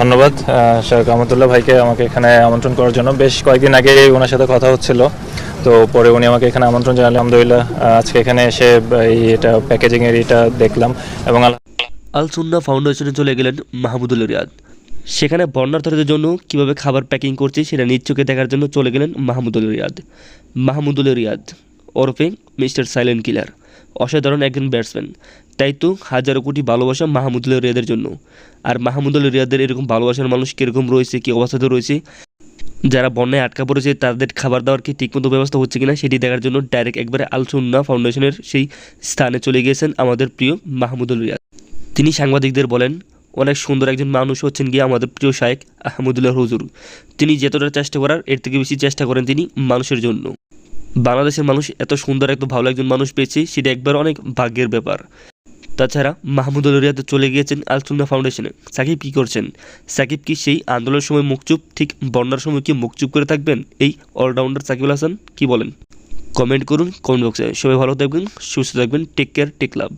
ধন্যবাদ শেখ আহমদুল্লাহ ভাইকে আমাকে এখানে আমন্ত্রণ করার জন্য। বেশ কয়েকদিন আগে ওনার সাথে কথা হচ্ছিল, তো পরে উনি আমাকে এখানে আমন্ত্রণ জানালে আলহামদুলিল্লাহ আজকে এখানে এসে এই এটা প্যাকেজিংয়ের এটা দেখলাম এবং আল- সুন্না ফাউন্ডেশনে চলে গেলেন মাহমুদুল রিয়াদ। সেখানে বন্যার্থীদের জন্য কীভাবে খাবার প্যাকিং করছে সেটা নিজ দেখার জন্য চলে গেলেন মাহমুদুল রিয়াদ। মাহমুদুল রিয়াদ ওরফে মিস্টার সাইলেন্ট কিলার। অসাধারণ একজন ব্যাটসম্যান তাই তো হাজারো কোটি ভালোবাসা মাহমুদুল রিয়াদের জন্য। আর মাহমুদুল রিয়াদের এরকম ভালোবাসার মানুষ কীরকম রয়েছে, কী অবস্থাতে রয়েছে? যারা বন্যায় আটকা পড়েছে, তাদের খাবার দাবার কি ঠিকমতো ব্যবস্থা হচ্ছে কিনা সেটি দেখার জন্য ডাইরেক্ট একবারে আলসুন্না ফাউন্ডেশনের সেই স্থানে চলে গিয়েছেন আমাদের প্রিয় মাহমুদুল রিয়াদ। তিনি সাংবাদিকদের বলেন, অনেক সুন্দর একজন মানুষ হচ্ছেন গিয়ে আমাদের প্রিয় শায়েক আহমদুল্লাহ হুজুর। তিনি যতটা চেষ্টা করার, এর থেকে বেশি চেষ্টা করেন তিনি মানুষের জন্য। বাংলাদেশের মানুষ এত সুন্দর, এত ভালো একজন মানুষ পেয়েছি, সেটা একবার অনেক ভাগ্যের ব্যাপার। তাছাড়া মাহমুদুল রিয়াদ চলে গিয়েছেন আলসুন্না ফাউন্ডেশনে সাকিব কি করছেন? সাকিব কি সেই আন্দোলনের সময় মুখচুপ ঠিক বন্যার সময় কি মুখচুপ করে থাকবেন? এই অলরাউন্ডার সাকিবুল হাসান কী বলেন? কমেন্ট করুন কমেন্ট বক্সে। সবাই ভালো থাকবেন, সুস্থ থাকবেন টেক কেয়ার টেক লাভ